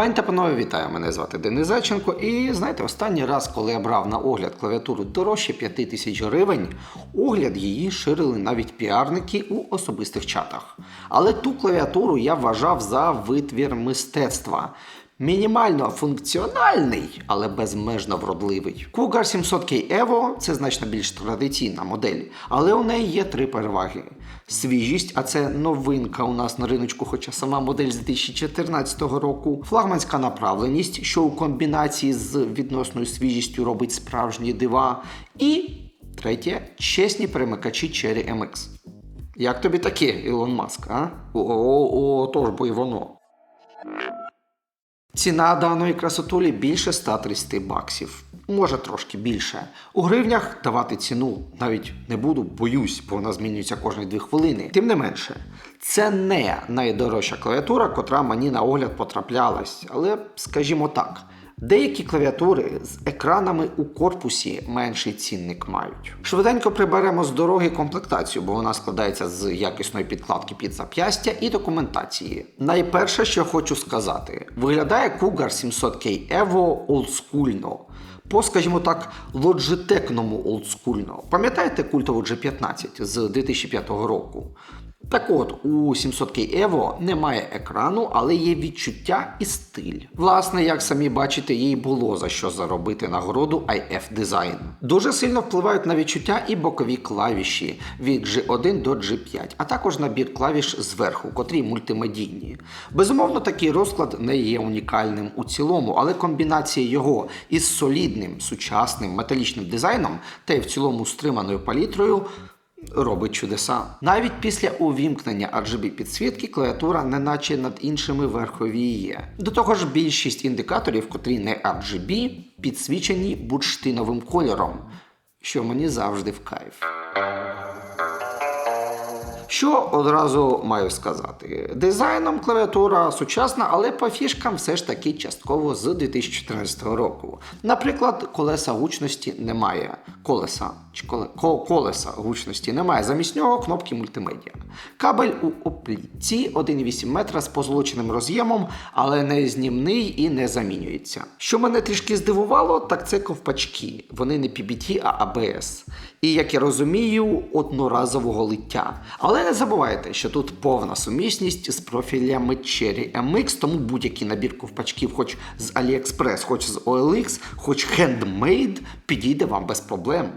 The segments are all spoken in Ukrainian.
Пані та панове, вітаю! Мене звати Денис Заченко. І знаєте, останній раз, коли я брав на огляд клавіатуру дорожче 5 тисяч гривень, огляд її ширили навіть піарники у особистих чатах. Але ту клавіатуру я вважав за витвір мистецтва. Мінімально функціональний, але безмежно вродливий. Cougar 700K Evo це значно більш традиційна модель, але у неї є три переваги: свіжість, а це новинка у нас на риночку, хоча сама модель з 2014 року, флагманська направленість, що у комбінації з відносною свіжістю робить справжні дива, і третє чесні перемикачі Cherry MX. Як тобі таке, Ілон Маск, а? О, о, о, тож бо й воно. Ціна даної красотулі більше 130 баксів. Може трошки більше. У гривнях давати ціну навіть не буду, боюсь, бо вона змінюється кожні 2 хвилини. Тим не менше, це не найдорожча клавіатура, котра мені на огляд потраплялась. Але, скажімо так, деякі клавіатури з екранами у корпусі менший цінник мають. Швиденько приберемо з дороги комплектацію, бо вона складається з якісної підкладки під зап'ястя і документації. Найперше, що хочу сказати, виглядає Cougar 700K Evo олдскульно. По, скажімо так, лоджитекному олдскульно. Пам'ятаєте культову G15 з 2005 року? Так от, у 700K Evo немає екрану, але є відчуття і стиль. Власне, як самі бачите, їй було за що заробити нагороду IF Design. Дуже сильно впливають на відчуття і бокові клавіші від G1 до G5, а також набір клавіш зверху, котрі мультимедійні. Безумовно, такий розклад не є унікальним у цілому, але комбінація його із солідним сучасним металічним дизайном та й в цілому стриманою палітрою робить чудеса. Навіть після увімкнення RGB підсвітки клавіатура не наче над іншими верхові є. До того ж, більшість індикаторів, котрі не RGB, підсвічені бурштиновим кольором, що мені завжди в кайф. Що одразу маю сказати? Дизайном клавіатура сучасна, але по фішкам все ж таки частково з 2014 року. Наприклад, колеса гучності немає. Колеса чи коле, колеса гучності немає. Замість нього кнопки мультимедіа. Кабель у оплітці 1,8 метра з позолоченим роз'ємом, але не знімний і не замінюється. Що мене трішки здивувало, так це ковпачки. Вони не PBT, а ABS. І як я розумію, одноразового лиття. Але не забувайте, що тут повна сумісність з профілями Cherry MX, тому будь-який набір ковпачків, хоч з AliExpress, хоч з OLX, хоч handmade, підійде вам без проблем.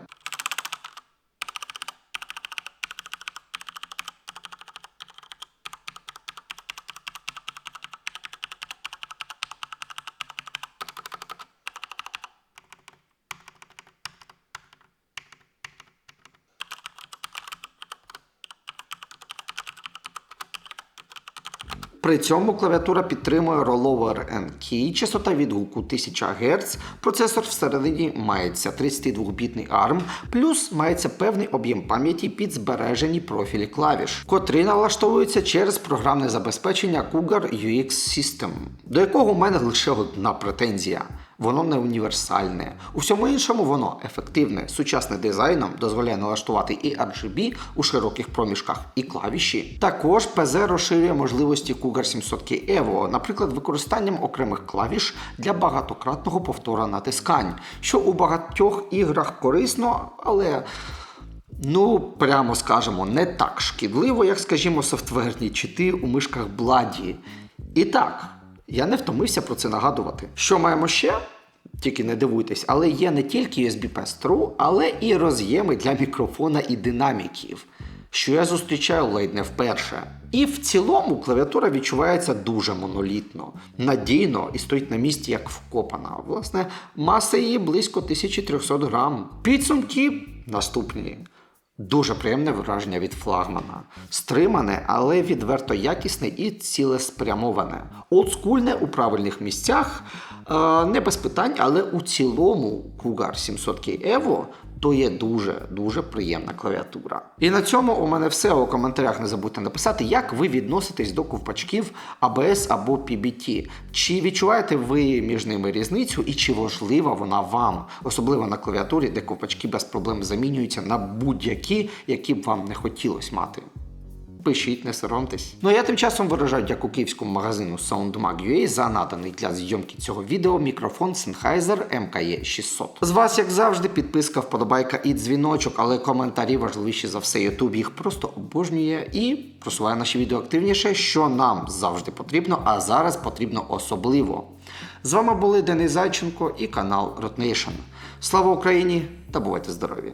При цьому клавіатура підтримує Rollover Key, частота відгуку 1000 Гц, процесор всередині мається 32-бітний ARM, плюс мається певний об'єм пам'яті під збережені профілі клавіш, котрі налаштовуються через програмне забезпечення Cougar UX System, до якого у мене лише одна претензія. Воно не універсальне. У всьому іншому воно ефективне, сучасне дизайном дозволяє налаштувати і RGB у широких проміжках, і клавіші. Також ПЗ розширює можливості Cougar 700K Evo, наприклад, використанням окремих клавіш для багатократного повтора натискань, що у багатьох іграх корисно, але. Ну, прямо скажемо, не так шкідливо, як, скажімо, софтверні чити у мишках Бладі. І так, я не втомився про це нагадувати. Що маємо ще? Тільки не дивуйтесь, але є не тільки USB Pass-Through, але і роз'єми для мікрофона і динаміків, що я зустрічаю ледь не вперше. І в цілому клавіатура відчувається дуже монолітно, надійно і стоїть на місці як вкопана. Власне, маса її близько 1300 грам. Підсумки наступні. Дуже приємне враження від флагмана. Стримане, але відверто якісне і цілеспрямоване. Олдскульне у правильних місцях, е, не без питань, але у цілому Cougar 700K Evo то є дуже-дуже приємна клавіатура. І на цьому у мене все. У коментарях не забудьте написати, як ви відноситесь до ковпачків ABS або PBT. Чи відчуваєте ви між ними різницю і чи важлива вона вам, особливо на клавіатурі, де ковпачки без проблем замінюються на будь-які, які б вам не хотілося мати. Пишіть, не соромтесь. Ну а я тим часом виражаю дяку київському магазину SoundMag.ua за наданий для зйомки цього відео мікрофон Sennheiser MKE 600. З вас, як завжди, підписка, вподобайка і дзвіночок, але коментарі важливіші за все. Ютуб їх просто обожнює і просуває наші відео активніше, що нам завжди потрібно, а зараз потрібно особливо. З вами були Денис Зайченко і канал Rotnation. Слава Україні та бувайте здорові!